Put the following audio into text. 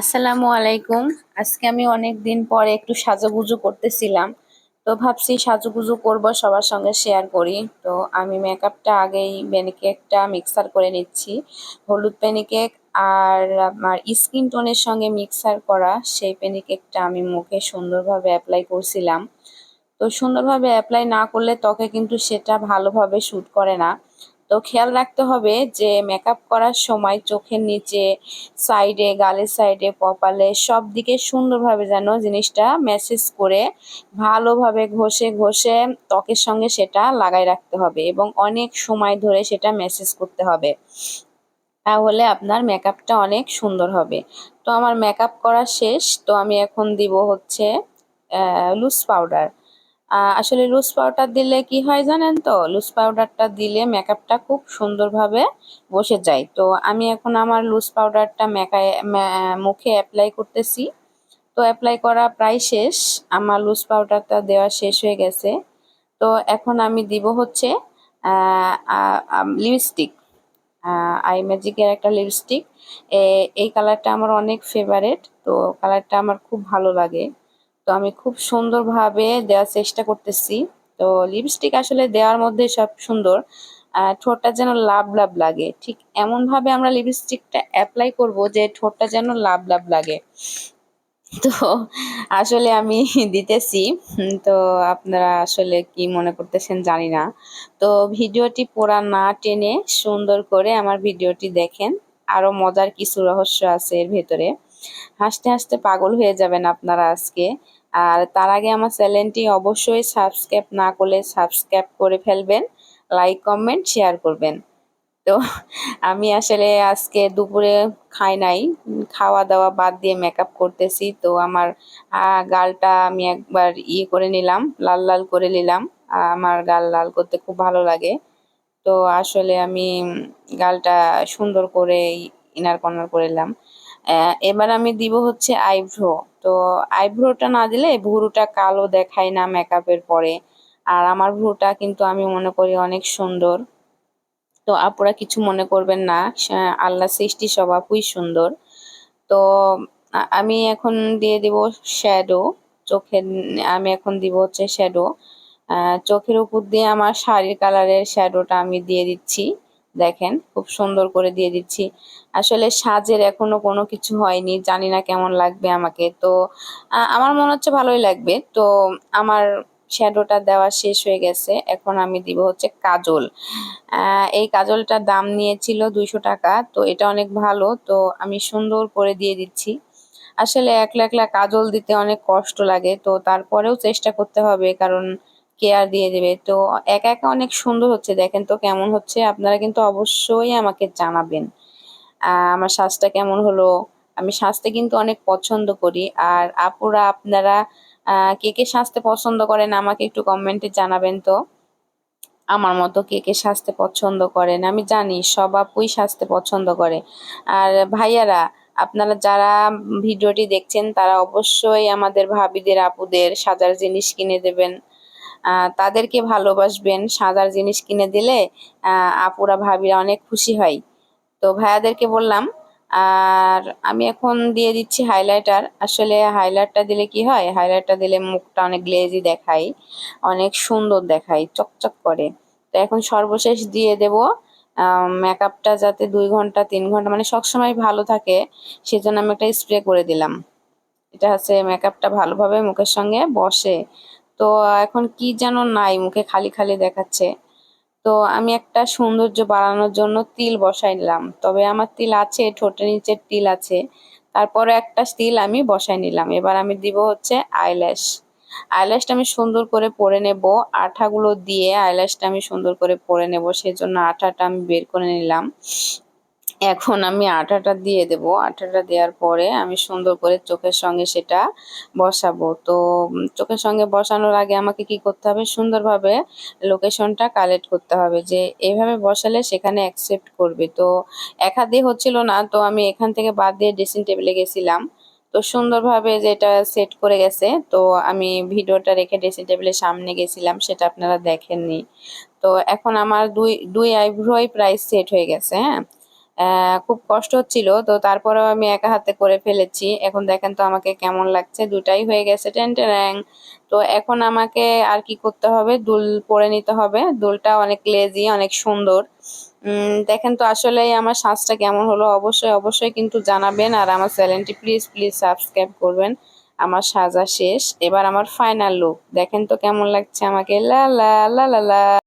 আসসালামু আলাইকুম। আজকে আমি অনেক দিন পরে একটু সাজুগুজু করতেছিলাম। তো ভাবছি সাজুগুজু করব, সবার সঙ্গে শেয়ার করি। তো আমি মেকআপটা আগেই প্যানিকেকটা মিক্সার করে নিচ্ছি। হলুদ প্যানিকেক আর আমার স্কিন টোনের সঙ্গে মিক্সার করা, সেই প্যানিকেকটা আমি মুখে সুন্দরভাবে অ্যাপ্লাই করছিলাম। তো সুন্দরভাবে অ্যাপ্লাই না করলে ত্বকে কিন্তু সেটা ভালোভাবে শ্যুট করে না। তো খেয়াল রাখতে হবে যে মেকআপ করার সময় চোখের নিচে সাইডে গালের সাইডে কপালে সব দিকে সুন্দরভাবে যেন জিনিসটা ম্যাসেজ করে ভালোভাবে ঘষে ঘষে ত্বকের সঙ্গে সেটা লাগাই রাখতে হবে এবং অনেক সময় ধরে সেটা ম্যাসেজ করতে হবে। তাহলে আপনার মেকআপটা অনেক সুন্দর হবে। তো আমার মেকআপ করা শেষ, তো আমি এখন দিব হচ্ছে লুজ পাউডার আসলে লুজ পাউডার দিলে কি হয় জানেন তো? লুজ পাউডারটা দিলে মেকআপটা খুব সুন্দরভাবে বসে যায়। তো আমি এখন আমার লুজ পাউডারটা মেকায় মুখে অ্যাপ্লাই করতেছি। তো অ্যাপ্লাই করা প্রায় শেষ। আমার লুজ পাউডারটা দেওয়া শেষ হয়ে গেছে। তো এখন আমি দিব হচ্ছে লিপস্টিক আই ম্যাজিকের একটা লিপস্টিক এই কালারটা আমার অনেক ফেভারেট তো কালারটা আমার খুব ভালো লাগে। তো আমি খুব সুন্দরভাবে দেওয়ার চেষ্টা করতেছি। তো লিপস্টিক আসলে দেওয়ার মধ্যে সব সুন্দর। ঠোঁটটা যেন লাভ লাভ লাগে। ঠিক এমনভাবে আমরা লিপস্টিকটা অ্যাপ্লাই করব যে ঠোঁটটা যেন লাভ লাভ লাগে। তো আসলে আমি দিতেছি। তো আপনারা আসলে কি মনে করতেছেন জানি না। তো ভিডিওটি পোড়া না টেনে সুন্দর করে আমার ভিডিওটি দেখেন। আরও মজার কিছু রহস্য আছে এর ভেতরে। হাসতে হাসতে পাগল হয়ে যাবেন আপনারা আজকে। আর তার আগে আমার চ্যানেলটি অবশ্যই সাবস্ক্রাইব না করলে সাবস্ক্রাইব করে ফেলবেন, লাইক, কমেন্ট, শেয়ার করবেন। তো আমি আসলে আজকে দুপুরে খাই নাই, খাওয়া দাওয়া বাদ দিয়ে মেকআপ করতেছি। তো আমার গালটা আমি একবার ইয়ে করে নিলাম, লাল লাল করে নিলাম। আমার গাল লাল করতে খুব ভালো লাগে। তো আসলে আমি গালটা সুন্দর করে ইনার কর্নার করে নিলাম। এবার আমি দিব হচ্ছে আইব্রো। তো আইব্রোটা না দিলে ভুরুটা কালো দেখায় না মেকআপের পরে। আর আমার ভ্রুটা কিন্তু আমি মনে করি অনেক সুন্দর। তো আপুরা কিছু মনে করবেন না আল্লাহ সৃষ্টি সব আপুই সুন্দর। তো আমি এখন দিয়ে দিব শ্যাডো চোখের, আমি এখন দিব হচ্ছে শ্যাডো চোখের উপর দিয়ে আমার শাড়ির কালারের শ্যাডোটা আমি দিয়ে দিচ্ছি। দেখেন, খুব সুন্দর করে দিয়ে দিচ্ছি। আসলে সাজের এখনও কোনো কিছু হয়নি, জানি না কেমন লাগবে আমাকে। তো আমার মনে হচ্ছে ভালোই লাগবে। তো, আমার শ্যাডোটা দেওয়া শেষ হয়ে গেছে। এখন আমি দিব হচ্ছে কাজল। এই কাজলটার দাম নিয়েছিল দুইশো টাকা। তো, এটা অনেক ভালো। তো, আমি সুন্দর করে দিয়ে দিচ্ছি। আসলে একলা একলা কাজল দিতে অনেক কষ্ট লাগে। তো, তারপরেও চেষ্টা করতে হবে। কারণ কেয়ার দিয়ে দেবে। তো একা একা অনেক সুন্দর হচ্ছে। দেখেন তো কেমন হচ্ছে। আপনারা কিন্তু অবশ্যই আমাকে জানাবেন। আমার শ্বাসটা কেমন হলো? আমি সাজতে কিন্তু অনেক পছন্দ করি। আর আপুরা, আপনারা কে কে সাজতে পছন্দ করেন আমাকে একটু কমেন্টে জানাবেন তো। আমার মতো কে কে সাজতে পছন্দ করেন? আমি জানি সব আপুই সাজতে পছন্দ করে। আর ভাইয়ারা, আপনারা যারা ভিডিওটি দেখছেন, তারা অবশ্যই আমাদের ভাবিদের, আপুদের সাজার জিনিস কিনে দেবেন। তাদেরকে ভালোবাসবেন সাজার জিনিস কিনে দিলে আপুরা, ভাবিরা অনেক খুশি হয়। তো ভাইয়াদেরকে বললাম, আর আমি এখন দিয়ে দিচ্ছি হাইলাইটার আসলে হাইলাইটটা দিলে কি হয়? হাইলাইটটা দিলে মুখটা অনেক গ্লেজি দেখায়, অনেক সুন্দর দেখায়, চকচক করে। তো এখন সর্বশেষ দিয়ে দেব মেকআপটা যাতে দুই ঘণ্টা, তিন ঘণ্টা মানে সবসময় ভালো থাকে, সেজন্য আমি একটা স্প্রে করে দিলাম। এটা হচ্ছে মেকআপটা ভালোভাবে মুখের সঙ্গে বসে। তো এখন কি যেন নাই, মুখে খালি খালি দেখাচ্ছে। তো আমি একটা সৌন্দর্য বাড়ানোর জন্য তিল বসাই নিলাম। তবে আমার তিল আছে, ঠোঁটের নিচের তিল আছে। তারপরে একটা তিল আমি বসাই নিলাম। এবার আমি দিব হচ্ছে আইল্যাশ। আইল্যাশটা আমি সুন্দর করে পরে নেব। আঠাগুলো দিয়ে আইল্যাশটা আমি সুন্দর করে পরে নেব। সেজন্য আঠাটা আমি বের করে নিলাম। এখন আমি আটাটা দিয়ে দেব। আটাটা দেওয়ার পরে আমি সুন্দর করে চোখের সঙ্গে সেটা বসাবো। তো চোখের সঙ্গে বসানোর আগে আমাকে কি করতে হবে? সুন্দরভাবে লোকেশনটা কালেক্ট করতে হবে যে, এভাবে বসালে সেখানে অ্যাকসেপ্ট করবে। তো, এক দিয়ে হচ্ছিল না, তো আমি এখান থেকে বাদ দিয়ে ড্রেসিং টেবিলে গেছিলাম। তো, সুন্দরভাবে যেটা সেট করে গেছে, তো আমি ভিডিওটা রেখে ড্রেসিং টেবিলের সামনে গেছিলাম, সেটা আপনারা দেখেননি। তো, এখন আমার দুই দুই আইব্রোই প্রায় সেট হয়ে গেছে হ্যাঁ? খুব কষ্ট হচ্ছিল। তো তারপরেও আমি একা হাতে করে ফেলেছি। এখন দেখেন তো আমাকে কেমন লাগছে। দুটাই হয়ে গেছে টেন টেন তো এখন আমাকে আর কি করতে হবে? দুল পরে নিতে হবে। দুলটা অনেক লেজি অনেক সুন্দর। দেখেন তো আসলে আমার সাজটা কেমন হলো। অবশ্যই অবশ্যই কিন্তু জানাবেন। আর আমার চ্যানেলটি প্লিজ প্লিজ সাবস্ক্রাইব করবেন। আমার সাজা শেষ। এবার আমার ফাইনাল লুক দেখেন তো কেমন লাগছে আমাকে। লা লা লা লা।